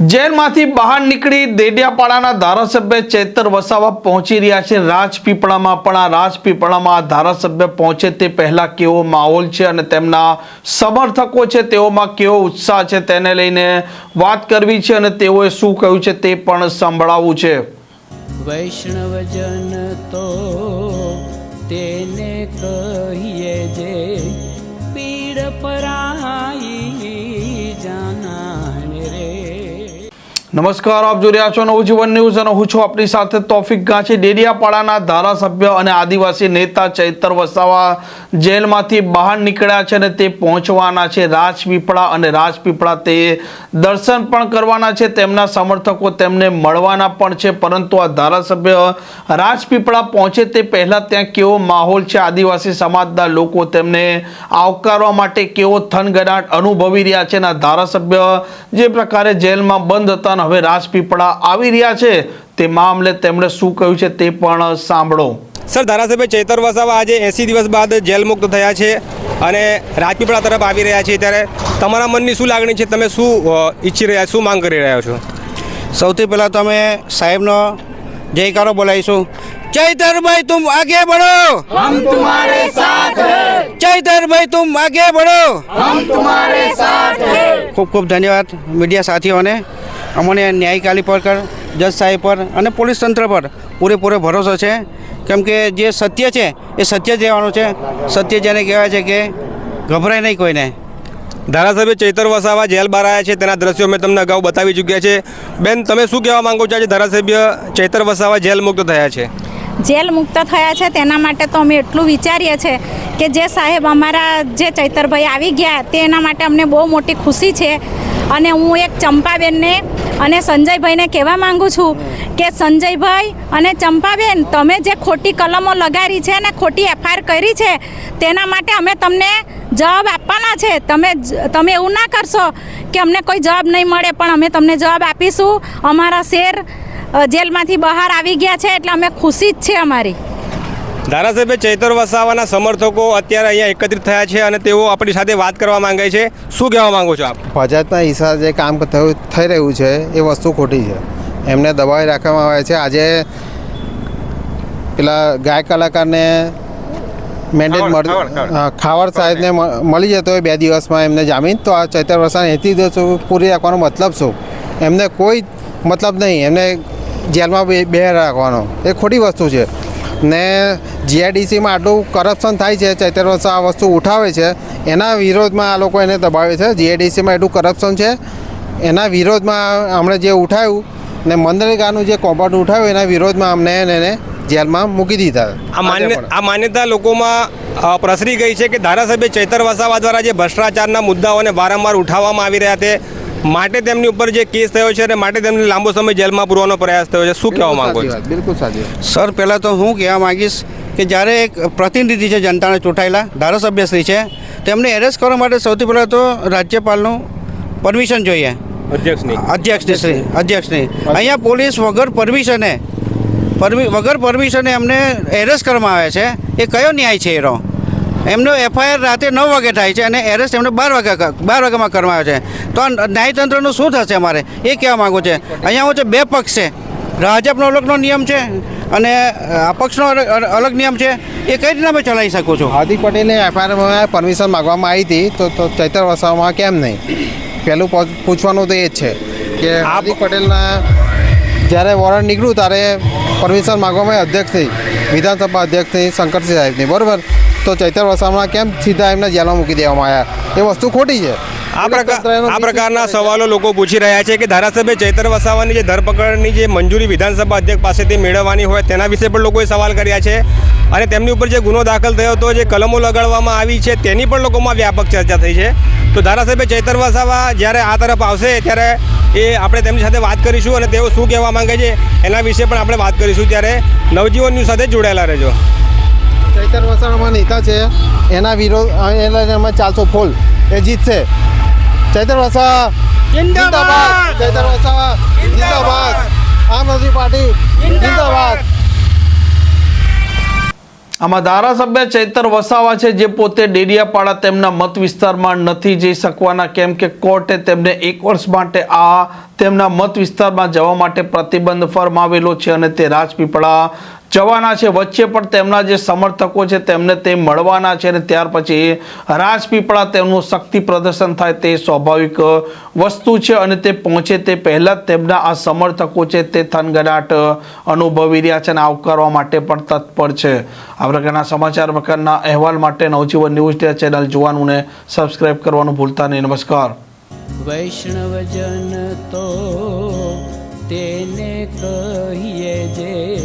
જેલમાંથી બહાર નીકળી દેડિયાપાડાના ધારાસભ્ય ચેતર વસાવા પહોંચી રહ્યા છે. રાજપીપળામાં પણ આ રાજપીપળામાં ધારાસભ્ય પહોંચે તે પહેલાં કેવો માહોલ છે અને તેમના સમર્થકો છે તેઓમાં કેવો ઉત્સાહ છે તેને લઈને વાત કરવી છે અને તેઓએ શું કહ્યું છે તે પણ સંભળાવવું છે. વૈષ્ણવજન તો તેને કહીએ જે પીડ પરાઈ નમસ્કાર, આપ જોઈ રહ્યા છો નવજીવન ન્યૂઝ અને હું છું આપણી સાથે તોફિક ગાંચી. ડેડિયાપાડાના ધારાસભ્ય અને આદિવાસી નેતા ચૈતર વસાવા જેલમાંથી બહાર નીકળ્યા છે અને તે પહોંચવાના છે. રાજપીપળા અને રાજપીપળા તે દર્શન પણ કરવાના છે. તેમના સમર્થકો તેમને મળવાના પણ છે, પરંતુ આ ધારાસભ્ય રાજપીપળા પહોંચે તે પહેલાં ત્યાં કેવો માહોલ છે? આદિવાસી સમાજના લોકો તેમને આવકારવા માટે કેવો થનગનાટ અનુભવી રહ્યા છે અને ધારાસભ્ય જે પ્રકારે જેલમાં બંધ હતા હવે રાજપીપળા આવી રહ્યા છે. તે મામલે તેમણે શું કહ્યું છે તે પણ સાંભળો. સર ધારાસભ્ય ચેતર વસાવા આજે એંસી દિવસ બાદ જેલ મુક્ત થયા છે અને રાજપીપળા તરફ આવી રહ્યા છે. ત્યારે તમારા મનની શું લાગણી છે? તમે શું ઈચ્છી રહ્યા શું માંગ કરી રહ્યા છો? સૌથી પહેલાં તો અમે સાહેબનો જયકારો બોલાવીશું. ચૈતરભાઈ તુમ આગે બઢો હમ તુમ્હારે સાથ ચૈતરભાઈ તુમ આગે બઢો હમ તુમ્હારે સાથ ખૂબ ખૂબ ધન્યવાદ મીડિયા સાથીઓને. અમને ન્યાયકાલી પર જજ સાહેબ પર અને પોલીસ તંત્ર પર પૂરેપૂરો ભરોસો છે. કેમ કે જે સત્ય છે, એ સત્ય જ રહેવાનું છે. સત્ય જેને કહેવાય છે કે ગભરાય નહીં કોઈને. ધારાસભ્ય ચૈતર વસાવા જેલ બહાર આવ્યા છે, તેના દ્રશ્યો મેં તમને અગાઉ બતાવી ચૂક્યા છે. બેન, તમે શું કહેવા માંગો છો આજે ધારાસભ્ય ચૈતર વસાવા જેલ મુક્ત થયા છે? જેલ મુક્ત થયા છે, તેના માટે તો અમે એટલું વિચારીએ છીએ કે જે સાહેબ અમારા જે ચૈતરભાઈ આવી ગયા, તેના માટે અમને બહુ મોટી ખુશી છે. અને હું એક ચંપાબેનને અને સંજયભાઈને કહેવા માંગુ છું કે સંજયભાઈ અને ચંપાબેન, તમે જે ખોટી કલમો લગાડી છે અને ખોટી એફઆઈઆર કરી છે, તેના માટે અમે તમને જવાબ આપવાના છે. તમે તમે એવું ના કરશો કે અમને કોઈ જવાબ નહીં મળે, પણ અમે તમને જવાબ આપીશું. અમારા શેર જેલમાંથી બહાર આવી ગયા છે એટલે અમે ખુશી જ છે અમારી. ધારાસભ્ય ચૈતર વસાવાના સમર્થકો અત્યારે અહીંયા એકત્રિત થયા છે અને તેઓ આપણી સાથે વાત કરવા માંગે છે. શું કહેવા માંગો છો આપ? ભાજપના હિસાબે જે કામ થયું થઈ રહ્યું છે એ વસ્તુ ખોટી છે. એમને દબાવી રાખવામાં આવે છે. આજે પેલા ગાય કલાકારને મેન્ડેટ ખાવડ, મળ ખાવડ, સાહેબને મળી જતો હોય બે દિવસમાં એમને જામીન તો આ ચૈતર એથી દિવસો પૂરી રાખવાનો મતલબ શું? એમને કોઈ મતલબ નહીં. એમને જેલમાં બે બે રાખવાનો. એ ખોટી વસ્તુ છે. ને જીઆઈડીસીમાં આટલું કરપ્શન થાય છે ચૈતર આ વસ્તુ ઉઠાવે છે એના વિરોધમાં આ લોકો એને દબાવે છે. જીઆઈડીસીમાં એટલું કરપ્શન છે. એના વિરોધમાં અમને જે ઉઠાવ્યું ને મંદરેગાનું જે કોમ્પાઉન્ડ ઉઠાવ્યું એના વિરોધમાં અમને એને જેલમાં મૂકી દીધા. આ માન્ય આ માન્યતા લોકોમાં પ્રસરી ગઈ છે કે ધારાસભ્ય ચૈતર વસાવા દ્વારા જે ભ્રષ્ટાચારના મુદ્દાઓને વારંવાર ઉઠાવવામાં આવી રહ્યા તે માટે તેમની ઉપર જે કેસ થયો છે અને માટે તેમને લાંબો સમય જેલમાં પૂરવાનો પ્રયાસ થયો છે શું કહેવા માંગો છો? બિલકુલ સાચી સર પહેલાં તો હું કહેવા માંગીશ કે જ્યારે એક પ્રતિનિધિ છે જનતાને ચૂંટાયેલા ધારાસભ્યશ્રી છે તેમને એરેસ્ટ કરવા માટે સૌથી પહેલાં તો રાજ્યપાલનું પરમિશન જોઈએ. અધ્યક્ષની. અધ્યક્ષની શ્રી અધ્યક્ષની. અહીંયા પોલીસ વગર પરમિશને પરમિ વગર પરમિશને એમને એરેસ્ટ કરવામાં આવે છે. એ કયો ન્યાય છે એનો? એમનો એફઆઈઆર રાતે નવ વાગે થાય છે અને એરેસ્ટ એમને બાર વાગ્યા બાર વાગ્યામાં કરવામાં આવે છે. તો આ ન્યાયતંત્રનું શું થશે અમારે? એ કહેવા માગું છે. અહીંયા હું છે બે પક્ષ છે. ભાજપનો અલગનો નિયમ છે અને અપક્ષનો અલગ અલગ નિયમ છે. એ કઈ રીતના અમે ચલાવી શકું છું? હાર્દિક પટેલને એફઆઈઆરમાં પરમિશન માગવામાં આવી હતી તો તો ચૈતર વસાવામાં કેમ નહીં? પહેલું પૂછ- પૂછવાનું તો એ જ છે કે હાર્દિક પટેલના જ્યારે વોરંટ નીકળ્યું ત્યારે પરમિશન માગવામાં આવી અધ્યક્ષથી વિધાનસભા અધ્યક્ષથી શંકરસિંહ સાહેબની બરાબર? તો ચૈતર વસાવામાં કેમ સીધા એમને જેલમાં મૂકી દેવામાં આવ્યા? એ વસ્તુ ખોટી છે. આ પ્રકાર આ પ્રકારના સવાલો લોકો પૂછી રહ્યા છે કે ધારાસભ્ય ચૈતર વસાવાની જે ધરપકડની જે મંજૂરી વિધાનસભા અધ્યક્ષ પાસેથી મેળવવાની હોય તેના વિશે પણ લોકોએ સવાલ કર્યા છે. અને તેમની ઉપર જે ગુનો દાખલ થયો હતો જે કલમો લગાડવામાં આવી છે તેની પણ લોકોમાં વ્યાપક ચર્ચા થઈ છે. તો ધારાસભ્ય ચૈતર વસાવા જ્યારે આ તરફ આવશે ત્યારે એ આપણે તેમની સાથે વાત કરીશું અને તેઓ શું કહેવા માંગે છે એના વિશે પણ આપણે વાત કરીશું ત્યારે. નવજીવન ન્યૂઝ સાથે જોડાયેલા રહેજો. ચૈતર વસાણામાં નેતા છે. એના વિરોધ એના એમાં ચાલશો ફૂલ. એ જીતશે ચૈતર વસા જિંદાબાદ! ચૈતર વસાવા જિંદાબાદ! આમ આદમી પાર્ટી જિંદાબાદ! આમાં ધારાસભ્ય ચૈતર વસાવા છે જે પોતે ડેડિયાપાડા તેમના મત વિસ્તારમાં નથી જઈ શકવાના કેમ કે કોર્ટે તેમને એક વર્ષ માટે આ તેમના મત વિસ્તારમાં જવા માટે પ્રતિબંધ ફરમાવેલો છે અને તે રાજપીપળા જવાના છે, વચ્ચે પણ તેમના જે સમર્થકો છે તેમને તે મળવાના છે અને ત્યાર પછી રાજપીપળા તેમનું શક્તિ પ્રદર્શન થાય તે સ્વાભાવિક વસ્તુ છે અને તે પહોંચે તે પહેલાં જ તેમના આ સમર્થકો છે તે થનગનાટ અનુભવી રહ્યા છે અને આવકારવા માટે પણ તત્પર છે. આ પ્રકારના સમાચાર પ્રકારના અહેવાલ માટે નવજીવન ન્યૂઝ ચેનલ જોવાનું ને સબસ્ક્રાઈબ કરવાનું ભૂલતા નહીં. નમસ્કાર. વૈષ્ણવજન તો તેને કહીએ જે